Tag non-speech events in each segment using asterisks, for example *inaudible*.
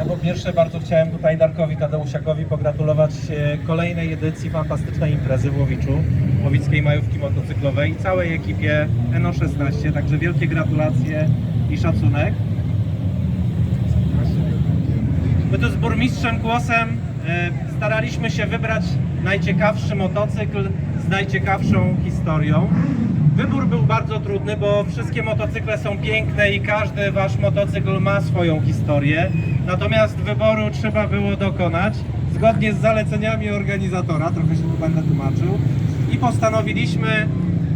Ja po pierwsze bardzo chciałem tutaj Darkowi Tadeusiakowi pogratulować e, kolejnej edycji fantastycznej imprezy w Łowiczu, Łowickiej Majówki Motocyklowej i całej ekipie NO16, także wielkie gratulacje i szacunek. My tu z burmistrzem Głosem e, staraliśmy się wybrać najciekawszy motocykl z najciekawszą historią. Wybór był bardzo trudny, bo wszystkie motocykle są piękne i każdy wasz motocykl ma swoją historię. Natomiast wyboru trzeba było dokonać zgodnie z zaleceniami organizatora, trochę się tu będę tłumaczył. I postanowiliśmy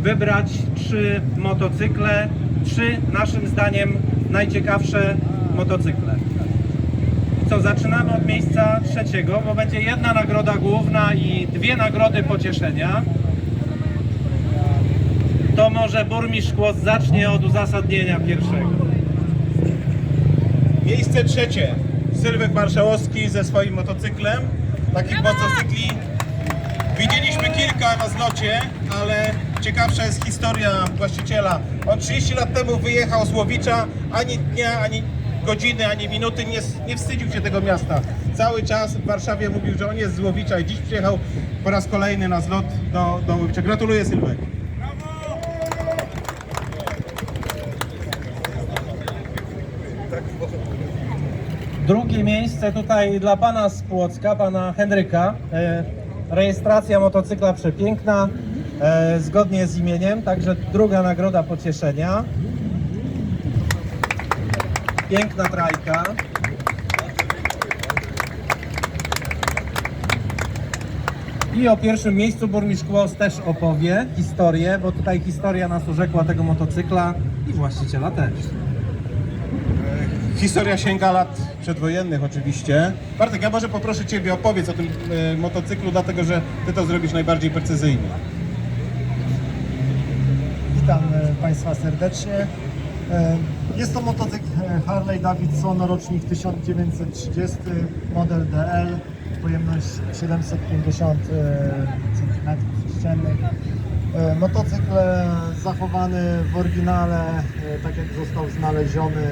wybrać trzy motocykle, trzy naszym zdaniem najciekawsze motocykle. Co, zaczynamy od miejsca trzeciego, bo będzie jedna nagroda główna i dwie nagrody pocieszenia. To może burmistrz Kłos zacznie od uzasadnienia pierwszego. Miejsce trzecie. Sylwek Marszałowski ze swoim motocyklem. Takich motocykli widzieliśmy kilka na zlocie, ale ciekawsza jest historia właściciela. On 30 lat temu wyjechał z Łowicza, ani dnia, ani godziny, ani minuty nie, nie wstydził się tego miasta. Cały czas w Warszawie mówił, że on jest z Łowicza i dziś przyjechał po raz kolejny na zlot do, do Łowicza. Gratuluję Sylwek. Drugie miejsce tutaj dla pana z Płocka, pana Henryka. E, rejestracja motocykla przepiękna, e, zgodnie z imieniem, także druga nagroda pocieszenia. Piękna trajka. I o pierwszym miejscu burmistrz Kłos też opowie historię, bo tutaj historia nas urzekła tego motocykla i właściciela też. Historia sięga lat przedwojennych oczywiście. Bartek, ja może poproszę Ciebie opowiedz o tym e, motocyklu, dlatego że Ty to zrobisz najbardziej precyzyjnie. Witam e, Państwa serdecznie. E, Jest to motocykl Harley Davidson, rocznik 1930, model DL, pojemność 750 cm3. Motocykl e, zachowany w oryginale, tak jak został znaleziony,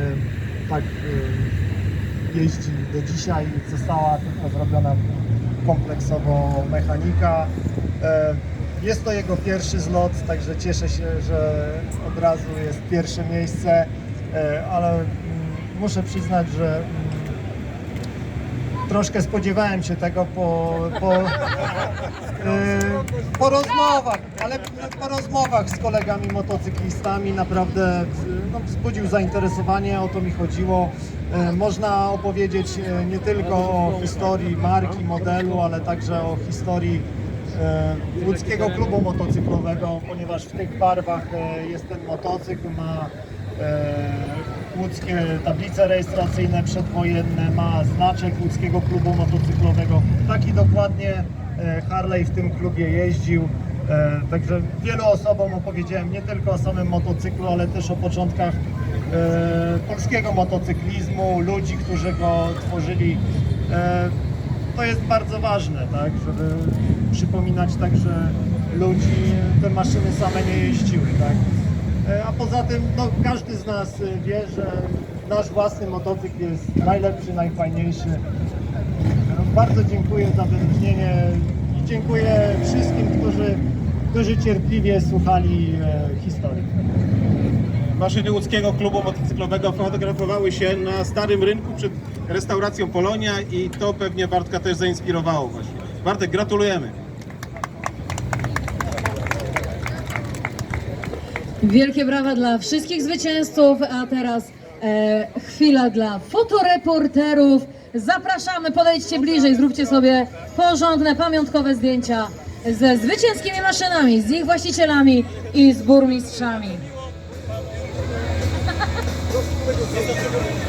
tak e, jeździ do dzisiaj. Została tylko zrobiona kompleksowo mechanika. E, Jest to jego pierwszy zlot, także cieszę się, że od razu jest pierwsze miejsce, e, ale mm, muszę przyznać, że mm, troszkę spodziewałem się tego po, po, e, po rozmowach, ale po rozmowach z kolegami motocyklistami naprawdę no, wzbudził zainteresowanie, o to mi chodziło. E, Można opowiedzieć e, nie tylko o historii marki, modelu, ale także o historii e, łódzkiego klubu motocyklowego, ponieważ w tych barwach jest ten motocykl, ma łódzkie tablice rejestracyjne przedwojenne, ma znaczek łódzkiego klubu motocyklowego. Taki dokładnie e, Harley w tym klubie jeździł. E, Także wielu osobom opowiedziałem nie tylko o samym motocyklu, ale też o początkach e, polskiego motocyklizmu, ludzi, którzy go tworzyli. To jest bardzo ważne, tak, żeby przypominać także ludzi, te maszyny same nie jeździły, tak. Tym no, każdy z nas e, wie, że nasz własny motocykl jest najlepszy, najfajniejszy. Bardzo dziękuję za wyróżnienie i dziękuję wszystkim, którzy, którzy cierpliwie słuchali e, historii. Maszyny łódzkiego klubu motocyklowego fotografowały się na Starym Rynku przed restauracją Polonia i to pewnie Bartka też zainspirowało właśnie. Bartek, gratulujemy. Wielkie brawa dla wszystkich zwycięzców, a teraz e, chwila dla fotoreporterów. Zapraszamy, podejdźcie bliżej, zróbcie sobie porządne, pamiątkowe zdjęcia ze zwycięskimi maszynami, z ich właścicielami i z burmistrzami. *laughs*